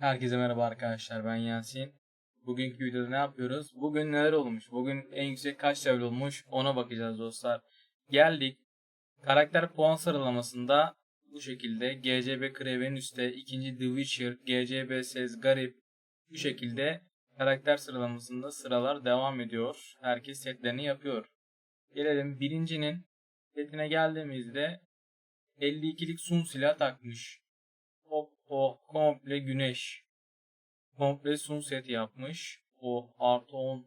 Herkese merhaba arkadaşlar ben Yasin. Bugünkü videoda ne yapıyoruz? Bugün neler olmuş? Bugün en yüksek kaç level olmuş? Ona bakacağız dostlar. Geldik. Karakter puan sıralamasında bu şekilde GCB Kraven üstte, ikinci The Witcher, GCB Sez Garip bu şekilde karakter sıralamasında sıralar devam ediyor. Herkes setlerini yapıyor. Gelelim birincinin setine geldiğimizde 52'lik sun silah takmış. O, komple güneş. Komple sunset yapmış. O artı 10.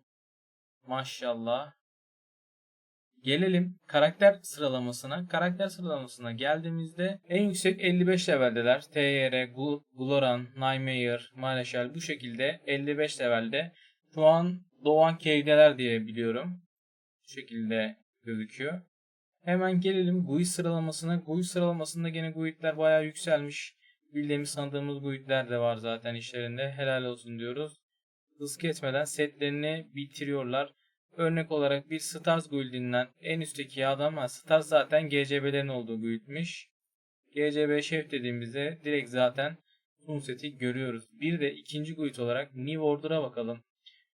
Maşallah. Gelelim karakter sıralamasına. Karakter sıralamasına geldiğimizde en yüksek 55 leveldeler. TYR, Gl- Gloran, Nightmare, Mareşal bu şekilde 55 levelde. Şu an Doğan Keydeler diye biliyorum. Bu şekilde gözüküyor. Hemen gelelim GUI sıralamasına. GUI sıralamasında gene GUI'ler bayağı yükselmiş. Bildiğimiz tanıdığımız GUI'ler de var zaten işlerinde. Helal olsun diyoruz. Hız kesmeden setlerini bitiriyorlar. Örnek olarak bir Stars Guild'inden en üstteki adam var. Stars zaten GCB'lerin olduğu guildmiş. GCB Şef dediğimizde direkt zaten Sunset'i görüyoruz. Bir de ikinci guild olarak New Order'a bakalım.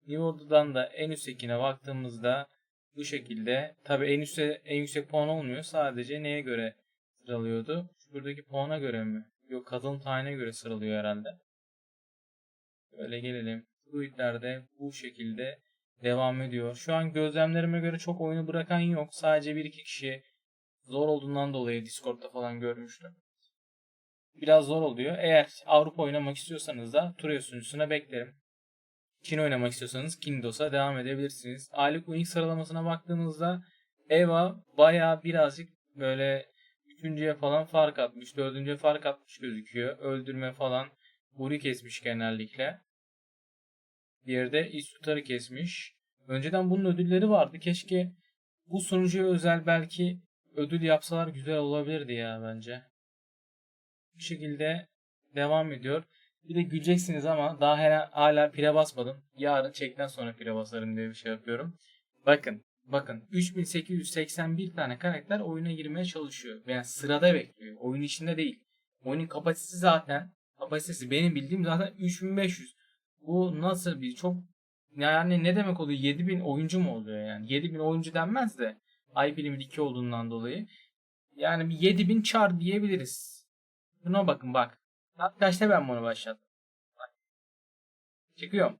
New Order'dan da en üsttekine baktığımızda bu şekilde. Tabi en üstte en yüksek puan olmuyor. Sadece neye göre sıralıyordu? Şuradaki puana göre mi? Yok kadın tayine göre sıralıyor herhalde. Böyle gelelim. Guild'lerde bu şekilde devam ediyor. Şu an gözlemlerime göre çok oyunu bırakan yok. Sadece bir iki kişi zor olduğundan dolayı Discord'da falan görmüştüm. Biraz zor oluyor. Eğer Avrupa oynamak istiyorsanız da Turya sunucusuna beklerim. Çin oynamak istiyorsanız Kindos'a devam edebilirsiniz. Aylık win sıralamasına baktığımızda Eva bayağı birazcık böyle üçüncüye falan fark atmış. Dördüncüye fark atmış gözüküyor. Öldürme falan Uri kesmiş genellikle. Diğeri de İstutar'ı kesmiş. Önceden bunun ödülleri vardı. Keşke bu sunucuya özel belki ödül yapsalar güzel olabilirdi ya bence. Bu şekilde devam ediyor. Bir de güleceksiniz ama daha hala, hala pire basmadım. Yarın çekten sonra pire basarım diye bir şey yapıyorum. Bakın. Bakın 3881 tane karakter oyuna girmeye çalışıyor. Yani sırada bekliyor. Oyun içinde değil. Oyunun kapasitesi zaten kapasitesi benim bildiğim zaten 3500. Bu nasıl bir çok yani ne demek oluyor? 7000 oyuncu mu oluyor yani? 7000 oyuncu denmez de IP limit 2 olduğundan dolayı. Yani bir 7000 çar diyebiliriz. Buna bakın bak. Saat kaçta ben bunu başlattım? Bak. Çıkıyorum.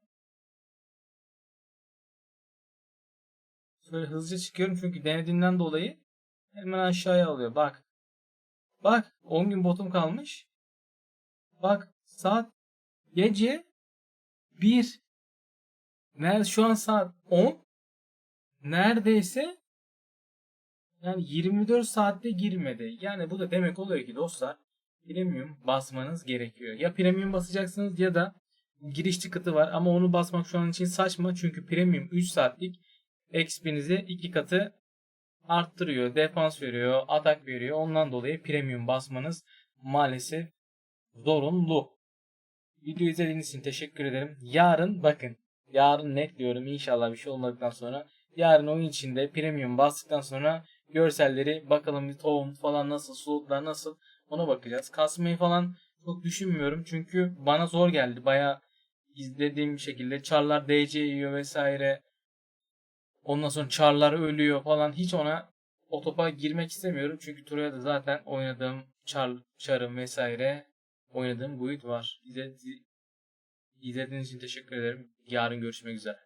Şöyle hızlıca çıkıyorum çünkü denediğimden dolayı hemen aşağıya alıyor. Bak. Bak 10 gün botum kalmış. Bak saat gece 1. Nerede şu an saat 10. Neredeyse yani 24 saatte girmedi. Yani bu da demek oluyor ki dostlar premium basmanız gerekiyor. Ya premium basacaksınız ya da giriş tıkıtı var ama onu basmak şu an için saçma. Çünkü premium 3 saatlik XP'nizi 2 katı arttırıyor. Defans veriyor, atak veriyor. Ondan dolayı premium basmanız maalesef zorunlu. Video izlediğiniz için teşekkür ederim. Yarın bakın. Yarın net diyorum inşallah bir şey olmadıktan sonra. Yarın oyun içinde premium bastıktan sonra görselleri bakalım bir tohum falan nasıl, suluklar nasıl ona bakacağız. Kasmayı falan çok düşünmüyorum. Çünkü bana zor geldi. Baya izlediğim şekilde çarlar DC yiyor vesaire. Ondan sonra çarlar ölüyor falan. Hiç ona o topa girmek istemiyorum. Çünkü Turaya'da zaten oynadığım çar, çarım vesaire oynadığım build var. İzledi- İzlediğiniz için teşekkür ederim. Yarın görüşmek üzere.